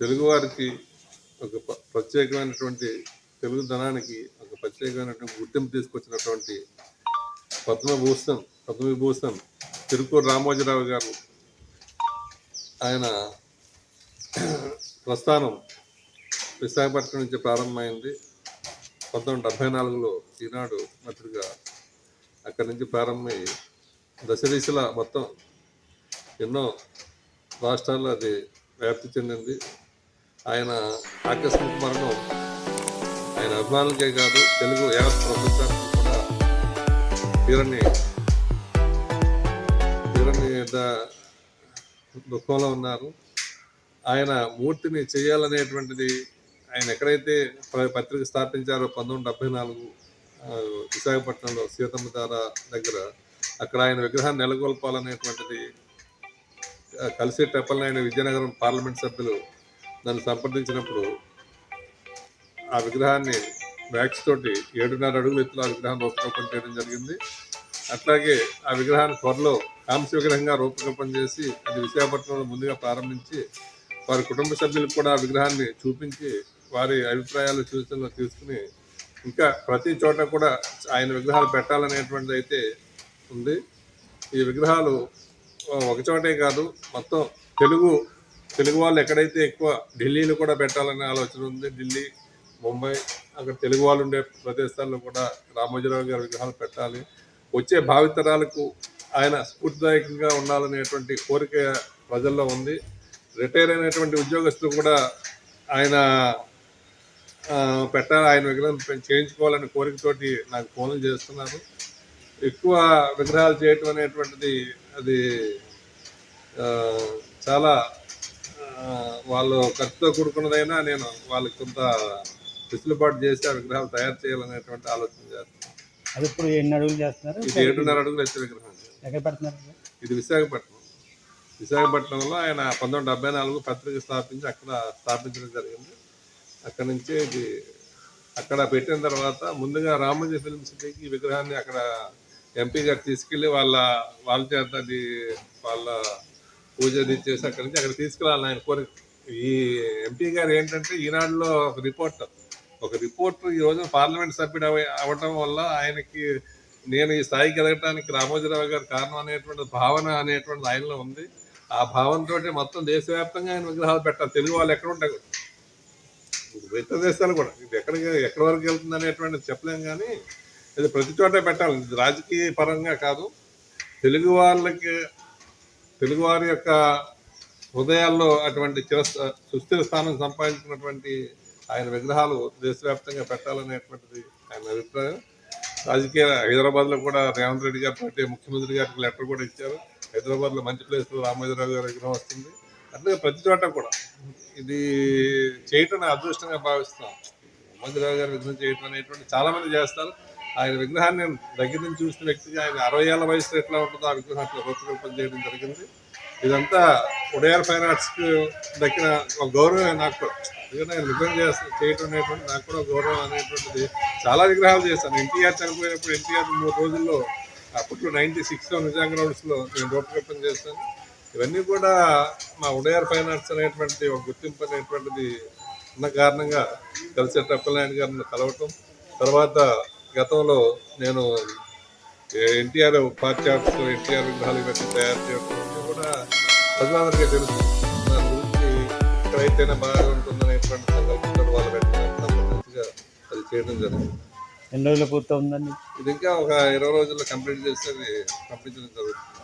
తెలుగువారికి ఒక ప్రత్యేకమైనటువంటి తెలుగు ధనానికి ఒక ప్రత్యేకమైనటువంటి గుర్తింపు తీసుకొచ్చినటువంటి పద్మభూషణ్ పద్మవిభూషణ్ తిరుకూరు రామోజీరావు గారు ఆయన ప్రస్థానం విశాఖపట్నం నుంచి ప్రారంభమైంది. పంతొమ్మిది డెబ్భై నాలుగులో ఈనాడు మధ్యగా అక్కడి నుంచి ప్రారంభమై దశ దిశల మొత్తం ఎన్నో రాష్ట్రాల్లో అది వ్యాప్తి చెందింది. ఆయన ఆకస్మిక మరణం ఆయన అభిమానులకే కాదు తెలుగు యావత్ ప్రపంచానికి కూడా తీరని తీరని దుఃఖంలో ఉన్నారు. ఆయన మూర్తిని చేయాలనేటువంటిది ఆయన ఎక్కడైతే పత్రిక స్థాపించారో పంతొమ్మిది డెబ్బై నాలుగు విశాఖపట్నంలో సీతమ్మ తార దగ్గర అక్కడ ఆయన విగ్రహాన్ని నెలకొల్పాలనేటువంటిది కలిసి కలిసి టెప్పలనాయుడు విజయనగరం పార్లమెంట్ సభ్యులు నన్ను సంప్రదించినప్పుడు ఆ విగ్రహాన్ని బ్యాగ్స్ తోటి ఏడున్నర అడుగులు ఎత్తులో ఆ విగ్రహాన్ని రూపకల్పన చేయడం జరిగింది. అట్లాగే ఆ విగ్రహాన్ని త్వరలో కాంస్య విగ్రహంగా రూపకల్పన చేసి అది విశాఖపట్నంలో ముందుగా ప్రారంభించి వారి కుటుంబ సభ్యులకు కూడా ఆ విగ్రహాన్ని చూపించి వారి అభిప్రాయాలు సూచనలు తీసుకుని ఇంకా ప్రతి చోట కూడా ఆయన విగ్రహాలు పెట్టాలనేటువంటిది అయితే ఉంది. ఈ విగ్రహాలు ఒకచోటే కాదు మొత్తం తెలుగు తెలుగు వాళ్ళు ఎక్కడైతే ఎక్కువ ఢిల్లీలో కూడా పెట్టాలనే ఆలోచన ఉంది ఢిల్లీ ముంబై అక్కడ తెలుగు వాళ్ళు ఉండే ప్రదేశాల్లో కూడా రామోజీరావు గారి విగ్రహాలు పెట్టాలి. వచ్చే భావితరాలకు ఆయన స్ఫూర్తిదాయకంగా ఉండాలనేటువంటి కోరిక ప్రజల్లో ఉంది. రిటైర్ అయినటువంటి ఉద్యోగస్తులు కూడా ఆయన పెట్టాలి ఆయన విగ్రహం చేయించుకోవాలనే కోరికతోటి నాకు ఫోన్లు చేస్తున్నారు. ఎక్కువ విగ్రహాలు చేయటం అనేటువంటిది అది చాలా వాళ్ళు ఖర్చుతో కూడుకున్నదైనా నేను వాళ్ళకి కొంత వెసులుబాటు చేసి ఆ విగ్రహాలు తయారు చేయాలనేటువంటి ఆలోచన చేస్తాను అది ఇప్పుడు ఎన్ని అడుగులు చేస్తున్నారు? ఇది ఏడున్నర అడుగులు ఎత్తు విగ్రహం. ఎక్కడ పెడుతున్నారు ఇది విశాఖపట్నం. విశాఖపట్నంలో ఆయన పంతొమ్మిది డెబ్బై నాలుగు పత్రిక స్థాపించి అక్కడ స్థాపించడం జరిగింది. అక్కడ నుంచే ఇది అక్కడ పెట్టిన తర్వాత ముందుగా రామోజీ ఫిల్మ్ సిటీకి ఈ విగ్రహాన్ని అక్కడ ఎంపీ గారు తీసుకెళ్ళి వాళ్ళ వాళ్ళ చేత అది వాళ్ళ పూజ అది చేసి అక్కడి నుంచి అక్కడ తీసుకురావాలి ఆయన కోరిక. ఈ ఎంపీ గారు ఏంటంటే ఈనాడులో ఒక రిపోర్టర్. ఒక రిపోర్ట్ ఈ రోజు పార్లమెంట్ సభ్యుడు అవ్వటం వల్ల ఆయనకి నేను ఈ స్థాయికి ఎదగటానికి రామోజీరావు గారు కారణం అనేటువంటి భావన అనేటువంటి ఆయనలో ఉంది. ఆ భావనతో మొత్తం దేశవ్యాప్తంగా ఆయన విగ్రహాలు పెట్టాలి తెలుగు వాళ్ళు ఎక్కడ ఉంటారు? ఇతర దేశాలు కూడా. ఇది ఎక్కడికి ఎక్కడి వరకు వెళ్తుంది అనేటువంటిది చెప్పలేం కానీ ఇది ప్రతి చోట పెట్టాలి. ఇది రాజకీయ పరంగా కాదు. తెలుగు వాళ్ళకి తెలుగువారి యొక్క హృదయాల్లో అటువంటి చిర సుస్థిర స్థానం సంపాదించినటువంటి ఆయన విగ్రహాలు దేశవ్యాప్తంగా పెట్టాలనేటువంటిది ఆయన అభిప్రాయం. రాజకీయ హైదరాబాద్లో కూడా రేవంత్ రెడ్డి గారు పార్టీ ముఖ్యమంత్రి గారికి లెటర్ కూడా ఇచ్చారు. హైదరాబాద్లో మంచి ప్లేస్లో రామోజీరావు గారి విగ్రహం వస్తుంది. అట్లే ప్రతి చోట కూడా ఇది చేయటం అదృష్టంగా భావిస్తాం రామోజీరావు గారి విగ్రహం చేయటం అనేటువంటి చాలామంది చేస్తారు. ఆయన విగ్రహాన్ని నేను దగ్గర నుంచి చూసిన వ్యక్తిగా ఆయన అరవై ఏళ్ళ వయసులో ఎట్లా ఉంటుందో ఆ విగ్రహం అట్లా రూపకల్పన చేయడం జరిగింది. ఇదంతా ఉడయార్ ఫైన్ ఆర్ట్స్కి దక్కిన ఒక గౌరవం నాకు కూడా. ఎందుకంటే నేను విగ్రహం చేస్తాను చేయటం అనేటువంటి నాకు కూడా గౌరవం అనేటువంటిది చాలా విగ్రహాలు చేశాను. ఎన్టీఆర్ చనిపోయినప్పుడు ఎన్టీఆర్ మూడు రోజుల్లో అప్పట్లో నైన్టీ సిక్స్లో నిజాం గ్రౌండ్స్లో నేను రూపకల్పన చేస్తాను ఇవన్నీ కూడా మా ఉడయార్ ఫైన్ ఆర్ట్స్ అనేటువంటిది ఒక గుర్తింపు అనేటువంటిది ఉన్న కారణంగా కలిసే టప్పలనాయుడు గారిని కలవటం తర్వాత గతంలో నేను ఎన్టీఆర్ పార్టీ ఆఫీస్ ఎన్టీఆర్ విగ్రహాలు ఇవన్నీ తయారు చేయడం కూడా ప్రజలందరికీ తెలుసు దాని గురించి ఎక్కడైతేనే బాగా ఉంటుందనేటువంటి సంకల్పంతో వాళ్ళు పెట్టిన సంబంధించిగా అది చేయడం జరిగింది. ఎన్ని రోజులు పూర్తవుందండి ఇది ఇంకా ఒక ఇరవై రోజుల్లో కంప్లీట్ చేస్తే అది పంపించడం జరుగుతుంది.